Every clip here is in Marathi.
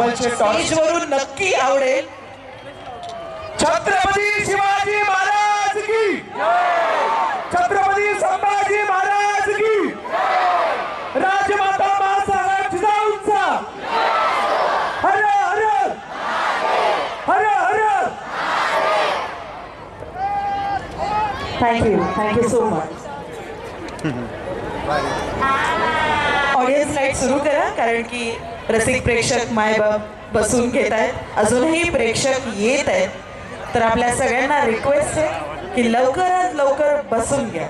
डबलचे टॉर्च वरून नक्की आवडेल. छत्रपती शिवाजी महाराज की छत्रपती संभाजी महाराज की राजमाता मासाहेब जिजाऊंचा. हर हर. हर हर. Thank you thank you so much audience light सुरू करा कारण की रसिक प्रेक्षक मायबाप बसून घेत आहेत. अजूनही प्रेक्षक येत आहेत. तर आपल्या सगळ्यांना रिक्वेस्ट आहे की लवकरात लवकर बसून घ्या.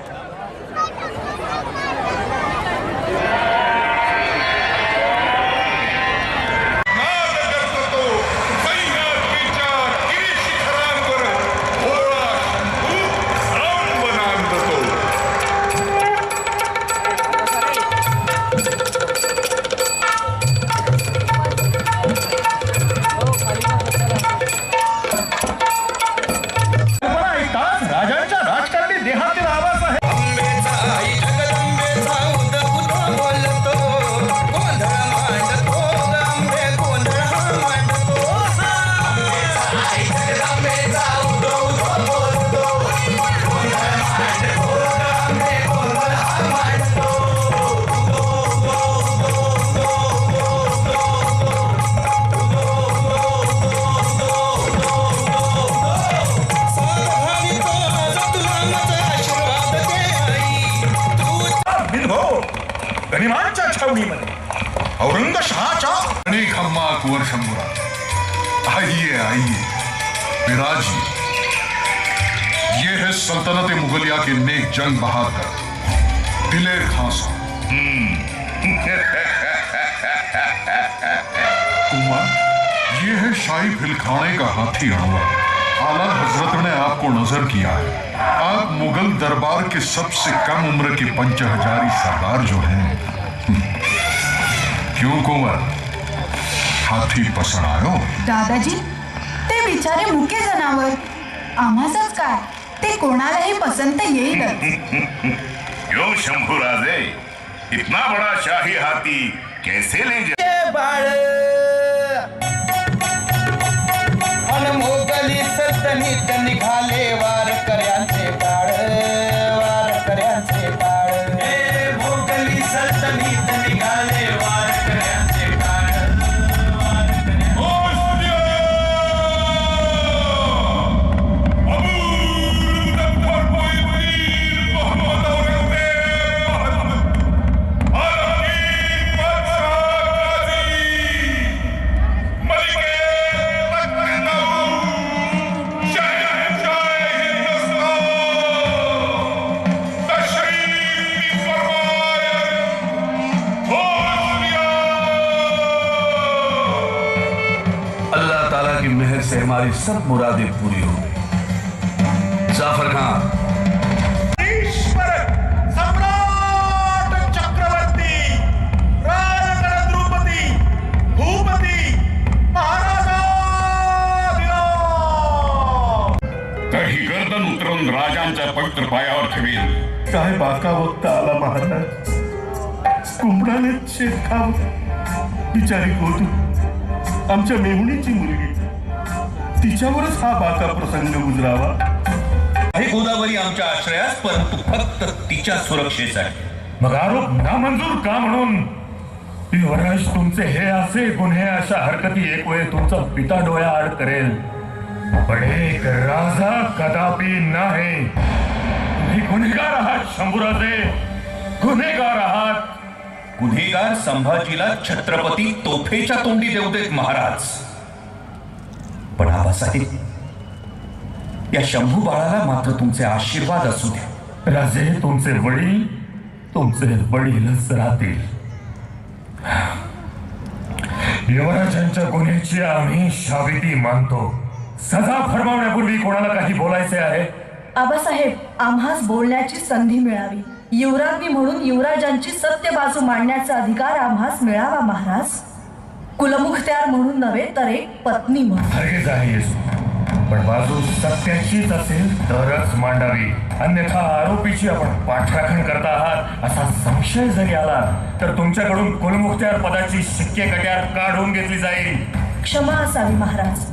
औरंगशाहच्या अनेक हम्मा कुंवर शंभूराज आइए आइए. विराजिए ये है सल्तनत मुगलिया के नेक जंग बहादुर. दिलेर खां कुमार, ये है शाही भिलखाने का हाथी अनवर आला हज़रत ने आपको नज़र किया है. आप मुगल दरबार के सबसे कम उम्र के पंच हजारी सरदार जो हैं क्यों कुंवर हाथी पसंद आयो? दादाजी ते बिचारे मुके जनावर. आम्हाच काय? ते कोणालाही पसंत येईलच. क्यों शंभू राजे इतना बड़ा शाही हाथी कैसे ले जा बाळ? अनमोगली निघाले वारकऱ्यांचे सब मुरादें पूरी हो. गई जाफर खान. गर्दन राजांच्या पवित्र पायावर ठेवील काय बाका वक्त आला महाराज? कुंभडाने शेत खावं बिचारी गोदू आमच्या मेहुणीची मुलगी. तिच्यावरच हा बाका प्रसंग गुजरावा हे गोदावरी आमच्या आश्रयास परंतु फक्त तिच्या सुरक्षेसाठी मग आरोप नामंजूर का म्हणून? युवराज तुमचे हे असे गुन्हे अशा हरकती एक वेळ तुमचा पिता डोळ्या आड करेल. पण एक राजा कदापि नाही. तुम्ही गुन्हेगार आहात शंभूराजे. गुन्हेगार आहात. गुन्हेगार संभाजीला छत्रपती तोफेच्या तोंडी देऊ देत महाराज. आबासाहेब या शंभू बाळाला मात्र तुमचे आशीर्वाद असू द्या राजे तुमचे वडील तुमचे वडीलच राहतील. युवराजांच्या गुन्ह्याची आम्ही शाबिती मानतो. सजा फरमावण्यापूर्वी कोणाला काही बोलायचे आहे? आबासाहेब आम्हास बोलण्याची संधी मिळावी. युवराज्ञी म्हणून युवराजांची सत्य बाजू मांडण्याचा अधिकार आम्हास मिळावा महाराज. कुलमुखत्यार म्हणून नव्हे तर एक पत्नी म्हणून. हरगिज आहे येसू. पण बाजू सत्याचीच असेल तरच मांडावी. अन्यथा आरोपीची आपण पाठराखण करता आहात असा संशय जरी आला तर तुमच्याकडून कुलमुखत्यार पदाची शिक्के कट्यार काढून घेतली जाईल. क्षमा असावी महाराज.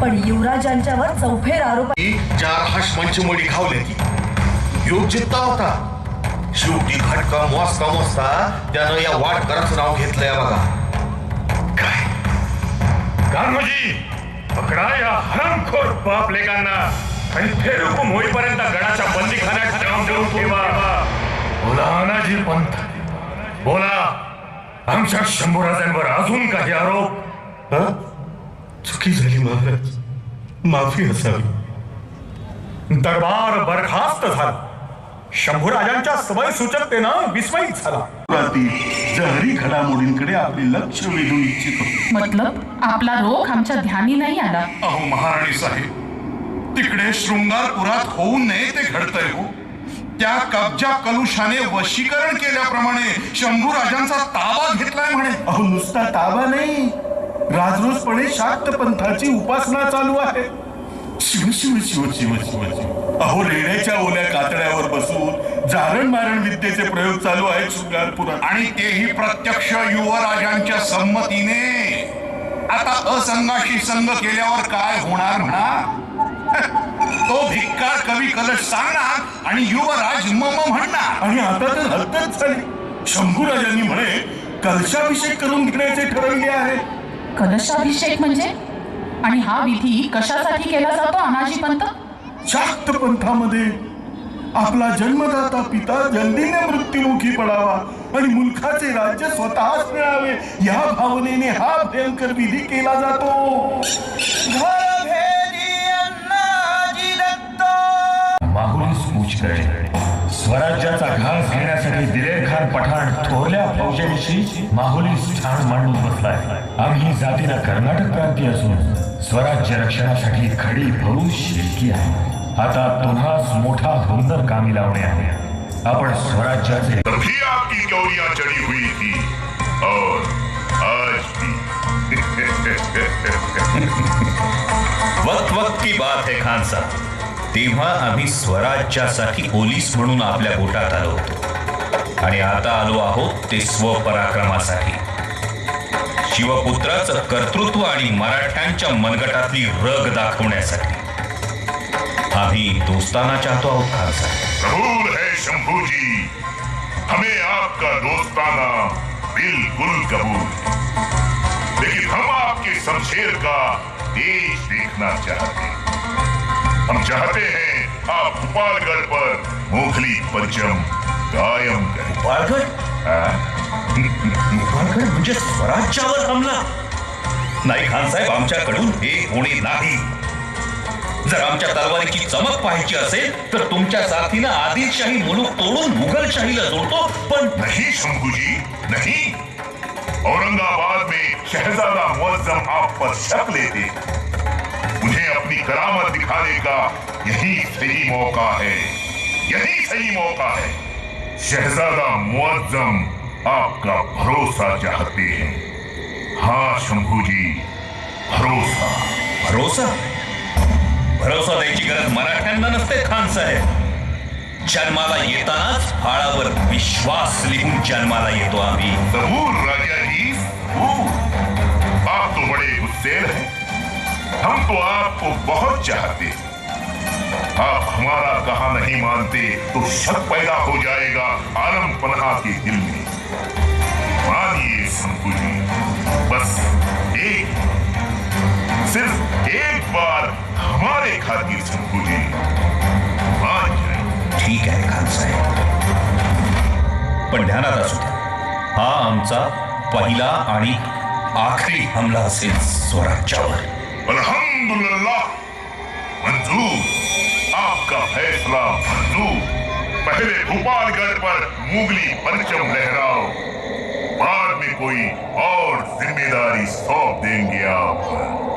पण युवराजांच्यावर चौफेर आरोप चार हाश मंचमोडी खावले. ती योग जित्ता होता. शेवटी खटका मोजता मोजता त्यानं या वाटकराचं नाव घेतलंय बघा. गांधोजी पकडा या हरामखोर बाप लेकांना. आणि ते हुकूम होईपर्यंत गडाच्या बंदीखान्यात जाऊन देऊन ठेवा. बोला अनाजी पंत. बोला आमच्या शंभूराजांवर अजून काही आरोप? चुकी झाली महाराज. माफी असावी. दरबार बरखास्त झाला. शंभूराजांच्या समय सूचकतेनं विस्मयित झाला. जहरी घडामोडींकडे आपले लक्ष वेधू इच्छितो. मतलब आपला रोग आमच्या ध्यानी नाही आला. अहो महाराणी साहेब तिकडे शृंगारपुरात होऊ नये ते घडतंय हो. त्या कब्जा कलुषाने वशीकरण केल्याप्रमाणे शंभू राजांचा ताबा घेतलाय म्हणे. अहो नुसता ताबा नाही. राजरोसपणे शाक्त पंथाची उपासना चालू आहे. शिव शिव शिव शिव शिव शिव. अहो रेड्याच्या ओल्या कातड्यावर बसून जारण मारण विद्येचे प्रयोग चालू आहेत शृंगारपुरात आणि तेही प्रत्यक्ष युवराजांच्या संमतीने. आता असंगाशी संग केल्यावर काय होणार म्हणा तो भिक्कार कवी कलश सांगणार आणि युवराज मम म्हणणार. आणि आता तर हद्दच झाली. शंभूराजांनी म्हणे कलशाभिषेक करून घेण्याचे ठरवले आहे. कलशाभिषेक म्हणजे? आणि हा विधी कशासाठी केला जातो अनाजी पंत शाक्त पंथामध्ये आपला जन्मदाता पिता जल्दीने मृत्युमुखी पडावा आणि मुलखाचे राज्य स्वतःच मिळावे या भावनेने हा भयंकर विधी केला जातो. माहुलीस स्वराज्याचा घास घेण्यासाठी दिलेखार पठाण थोरल्या फौजेविषयी माहुली स्थान मांडून बसलाय. आम्ही जातीला कर्नाटक क्रांती असून स्वराज्य रक्षणासाठी खडी भरू शिरकी आहे. आता तुम्हास मोठा हुंदर कामी लावणे आहे. आपण स्वराज्याचे तभी आपकी गौरियां चढ़ी हुई थी. और आज भी. वक्त वक्त की बात है खान साहब। तेव्हा आम्ही स्वराज्यासाठी पोलीस म्हणून आपल्या गोटात आलो होतो. आणि आता आलो आहोत ते स्वपराक्रमासाठी. शिवपुत्राचं कर्तृत्व आणि मराठ्यांच्या मनगटातली रग दाखवण्यासाठी. आम्ही दोस्ताना चाहतो आहोत खान साहब। कबूल है शंभू जी। हमें आपका दोस्ताना बिल्कुल कबूल लेकिन हम आपके शमशेर का देश देखना चाहते हैं। हम चाहते हैं आप गोपालगढ़ पर मोखली परचम कायम करें। गोपालगढ़? पालघर म्हणजे स्वराज्यावर हमला नाही खानसाहेब आमच्याकडून हे होणे नाही। जर आमच्या तलवारीची चमक पाहायची असेल तर तुमच्या साथीनं आदिलशाही मुलूक तोडून मुघलशाहीला जोडतो. पण नहीं शंभू जी नहीं. औरंगाबाद में शहजादा मुअज्जम आप पर शक लेते मुझे अपनी करामत दिखाने का यही सही मौका है। यही सही मौका है। शहजादा मुअज्जम आपका भरोसा चाहते हैं। हाँ शंभू जी भरोसा। भरोसा? भरोसा द्यायची गरज मराठ्यांना नसते, खान साहेब. जन्माला येतानाच फाळावर विश्वास लिहून जन्माला येतो आम्ही. आप तो बड़े गुस्सेल हैं. हम तो आपको बहुत चाहते हैं. आप हमारा कहा नहीं मानते तो शक पैदा हो जाएगा आलम पन्हा के दिल में. मानिए जी बस एक सिर्फ़ एक बार हमारे खातिर शंभू जी मान जाए ठीक आहे खान साहेब। पण ध्यानात असू द्या। हा आमचा पहिला आणि आखरी हमला असेल स्वराज्यावर अल्हम्दुलिल्लाह मंजूर। आपका फैसला मंजूर। पहले भोपालगढ़ पर मुगली परचम लहराओ। बाद में कोई और ज़िम्मेदारी सौंप देंगे आप।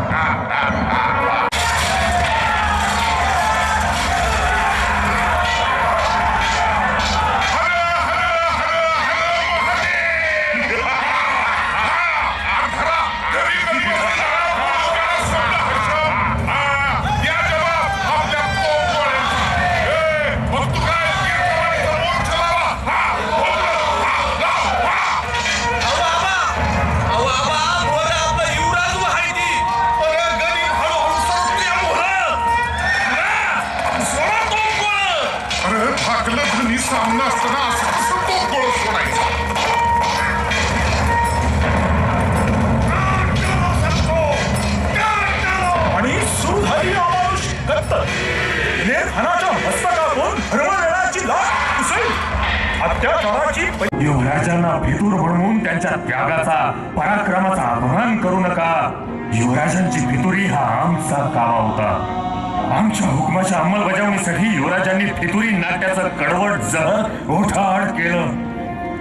त्यांना फितूर म्हणून त्यांच्या त्यागाचा पराक्रमाचा अपमान करू नका. युवराजांची फितुरी हा आमचा कावा होता. आमच्या हुकमाच्या अंमलबजावणीसाठी युवराजांनी फितुरी नाट्याचं कडवट जहर ओठाड केलं.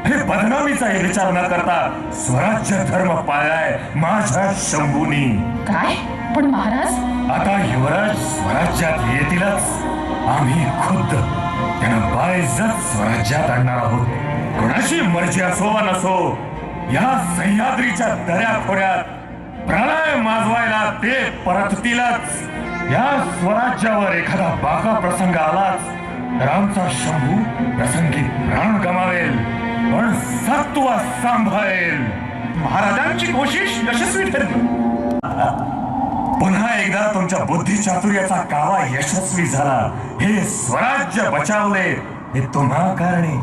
हे बदनामीचाही विचार न करता स्वराज्य धर्म पाळलाय माझ्या शंभूनी. काय? पण महाराज? आता युवराज स्वराज्यात येतीलच. आम्ही खुद्द त्यांना बायजत स्वराज्यात आणणार आहोत. कोणाची मर्जी असो वा नसो या सह्याद्रीच्या दऱ्या खोऱ्यात प्रलय माजवायला ते परततीलच. या स्वराज्यावर एखादा बाका प्रसंग आलाच तर आमचा शंभू प्रसंगी प्राण गमावेल पण सत्व सांभाळेल. महाराजांची कोशिश यशस्वी ठरली. पुन्हा एकदा तुमच्या बुद्धी चातुर्याचा कावा यशस्वी झाला. हे स्वराज्य बचावले हे तुम्हा कारणे.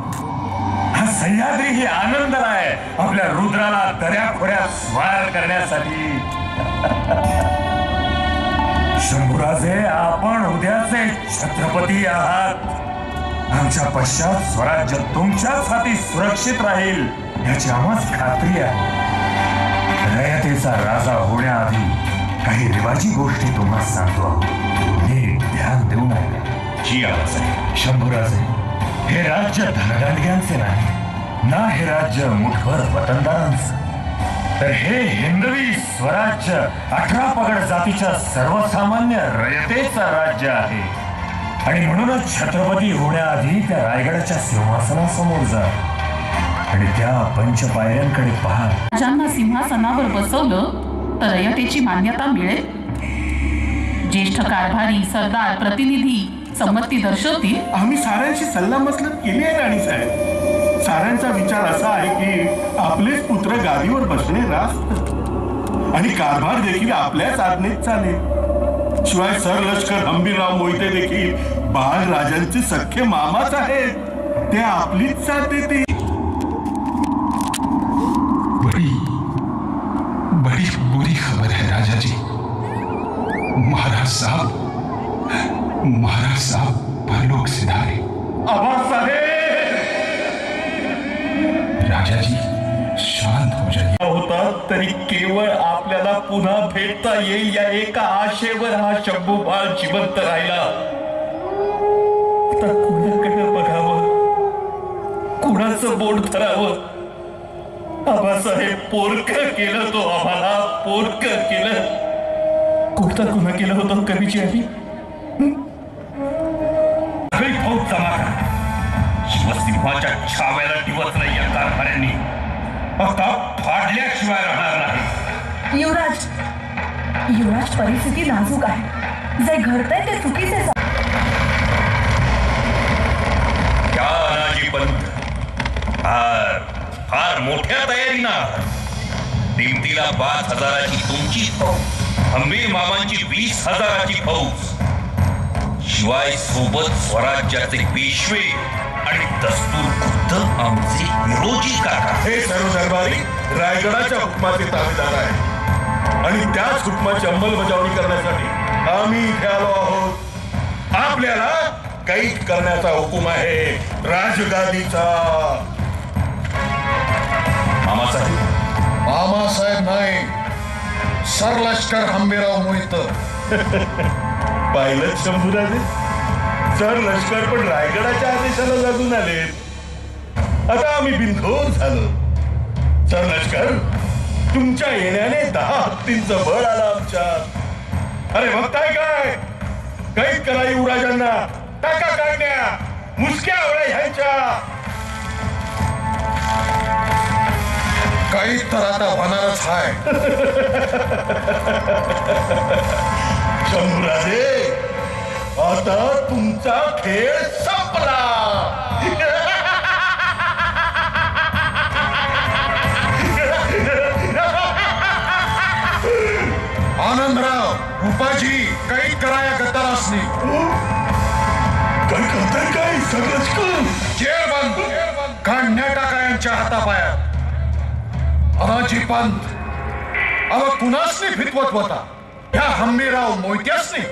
सह्याद्री ही आनंद आहे आपल्या रुद्राला दऱ्या खोऱ्यात स्वार करण्यासाठी. शंभूराजे आपण उद्याचे छत्रपती आहात. आमच्या पश्चात स्वराज्य तुमच्याच हाती सुरक्षित राहील याची आम्हाच खात्री आहे. रयतेचा राजा होण्याआधी काही रिवाजी गोष्टी तुम्हाला सांगतो आहोत. नीट ध्यान देऊ नका. जी आबासाहेब शंभूराजे हे राज्य धनदांडग्यांचे नाही. ना हे राज्य मुठभर वतनदारांचं. तर हे हिंदवी स्वराज्य अठरा पगड जातीच्या सर्वसामान्य रयतेचं राज्य आहे. आणि म्हणूनच छत्रपती होण्याआधी त्या रायगडाच्या सिंहासनासमोर जा. आणि त्या पंचपायऱ्यांकडे पहा. राजांना सिंहासनावर बसवलं तर रयतेची मान्यता मिळेल. ज्येष्ठ कारभारी सरदार प्रतिनिधी संमती दर्शवतील. आम्ही साऱ्यांशी सल्ला मसलत केली आहे राणीसाहेब साऱ्यांचा विचार असा आहे की आपलेच पुत्र गादीवर बसणे रास्त. आणि कारभार देखील आपल्याच आज्ञेत चालेल. शिवाय सर लष्कर हंबीरराव मोहिते देखील बाळ राजांचे सख्खे मामाच आहेत. ते आपलीच साथ देतील. बड़ी बड़ी बुरी खबर है राजा जी महाराज साहब महाराज साहब परलोक सिधारे. राजा राजाजी शांत हो जाइए होता तरी केवळ आपल्याला पुन्हा भेटता येईल या एका आशेवर हा शंभू बाळ जिवंत राहिला. आता कुणाकडे बघावं? कुणाचं बोट धरावं? आबासाहेब पोरक केलं तो आम्हाला पोरक केलं. कोणता गुन्हा केलं होतं कवीची आधी? सगळी फौज जमा करा शिवसिंहाच्या छाव्याला दिवस नाही कारभाऱ्यांनी आता फाडल्याशिवाय राहणार नाही. युवराज युवराज परिस्थिती नाजूक आहे. जे घडतंय ते चुकीचे त्या पंत फार फार मोठ्या तयारीना दिमतीला पाच हजाराची तुमची फौज हंबीर मामांची वीस हजाराची फौज शिवाय सोबत स्वराज्याचे पेशवे आणि दस्तूर आमचे विरोधी काका हे सर्व दरबारी रायगडाच्या हुकमाचे ताबेदार आहे आणि त्याच हुकमाची अंमलबजावणी करण्यासाठी आम्ही इथे आलो आहोत. आपल्याला कैद करण्याचा हुकूम आहे. राजगादीचा. मामासाहेब मामासाहेब नाही. सरलष्कर हंबीराव मोहित. पाहिलं शंभूराजे. सर लष्कर पण रायगडाच्या आदेशाला लागून आले आता आम्ही बिनधोर झालो. सर लष्कर तुमच्या येण्याने दहा हत्तींचं बळ आलं आमच्यात. अरे बघताय काय कैद करा युवराजांना टाका काढण्या. मुसक्या आवळ्या ह्यांच्या. कैद तर आता होणारच आहे शंभूराजे आता तुमचा खेळ संपला. उपाजी काही कराया गद्दार असणे काय करताय काय सगळंच करून जेल बंद. काढण्या टाका यांच्या हातापायात अनाजी पंत. अव कुणासनी फितवत होता? ह्या हंबीराव मोहित्यासनी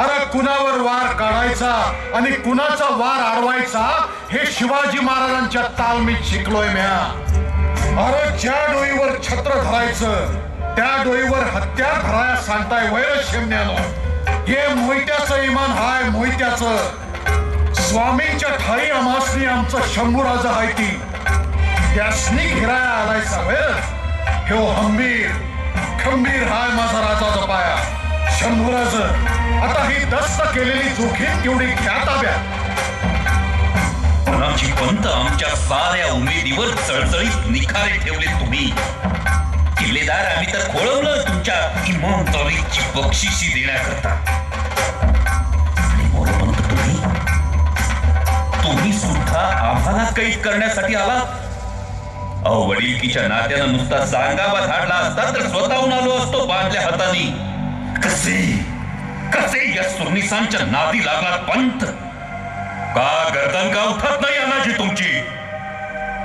अरे कुणावर वार काढायचा आणि कुणाचा वार अडवायचा हे शिवाजी महाराजांच्या तालमीत शिकलोय म्या. अरे ज्या डोईवर छत्र धरायचं त्या डोईवर हत्या धराया सांगताय वैर शेमण्यानं. हे मोहित्याचं इमान हाय मोहित्याचं. स्वामींच्या ठाई अमासनी आमचं शंभूराज हाय ती. त्यासनी घिराया आलाय सवयच हे हंबीर. खंबीर हाय माझा राजाचा पाया. शंभूराज आता ही दस्त केलेली जोखीम तेवढी घ्या ताब्यात. पंत आमच्या साऱ्या उमेदीवर चळचळीत निखारे ठेवले तुम्ही? किल्लेदार आम्ही तर खोळवलं तुमच्या इमानदारीची बक्षिशी देण्याकरता. आणि मोरपंत तुम्ही. तुम्ही सुद्धा आम्हाला कैद करण्यासाठी आला. अहो वडीलकीच्या नात्यानं नुसता सांगावा धाडला असता तर स्वतःहून आलो असतो बांधल्या हाताने. कसे? कसे या सुरनिसांच्या नादी लागला पंत? का गर्दन का उठत नाही अनाजी तुमची?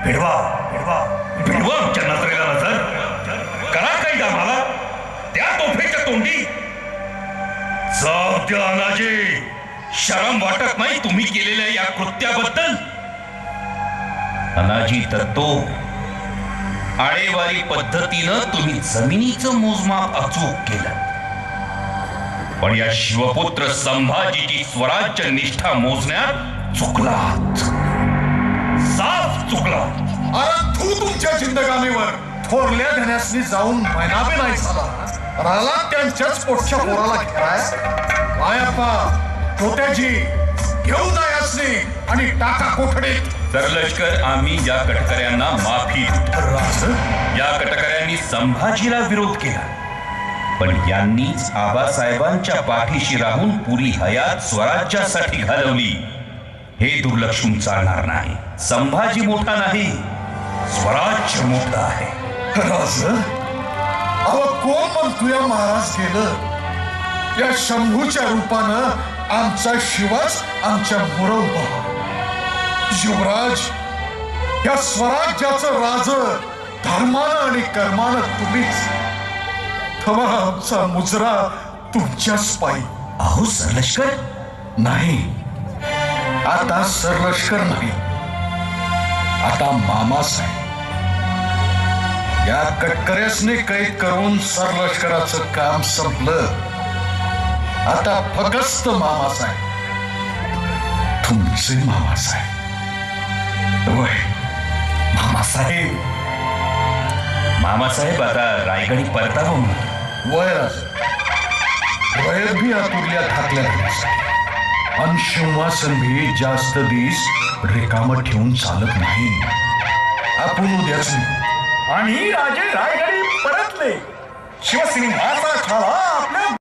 भिडवा भिडवा. भिडवा. आमच्या नजरेला नजर करा काही आम्हाला त्या तोफेच्या तोंडी जाऊ द्या अनाजी शरम वाटत नाही तुम्ही केलेल्या या कृत्याबद्दल. अनाजी तत्तो आळेवारी पद्धतीनं तुम्ही जमिनीचं मोजमाप अचूक केलं. पण या शिवपुत्र संभाजीची स्वराज्य निष्ठा मोजण्यात चुकलात साफ चुकला. अरे तू तुमच्या जिंदगानीवर थोरल्या धन्यासनी जाऊन महिनाबी नाही झाला. राला त्यांच्याच पोटच्या पोराला मायाप्पा घेऊन जायासनी आणि टाका कोठडीत. आम्ही या कटकऱ्यांना माफी देतो. या कटकऱ्यांनी संभाजीला विरोध केला. पण यांनीच आबासाहेबांच्या पाठीशी राहून पुरी हयात स्वराज्यासाठी घालवली. हे दुर्लक्षून चालणार नाही. संभाजी मोठा नाही. स्वराज्य मोठा आहे. राज? अहो कोण म्हणतोय महाराज गेलं या शंभूच्या रूपानं आमचा शिवाच आमच्या मोर युवराज या स्वराज्याचं राज धर्मानं आणि कर्मानं तुम्हीच. थवा आमचा मुजरा तुमच्याच पायी. अहो सरलष्कर नाही. आता सरलष्कर नाही. आता मामासाहेब या कटकऱ्यासने कैद करून सरलष्कराचं काम संपलं. आता फकस्त मामासाहेब. तुमचे मामासाहेब. वय मामासाहेब. मामासाहेब आता रायगडी परतावा वय वय भी आतुरल्या थाकल्या आणि सिंहासन भी जास्त दिस रिकाम ठेवून चालत नाही. आपण उद्याच आम्ही राजे रायगडी परतले. शिवसिंहाचा छावा आपल्या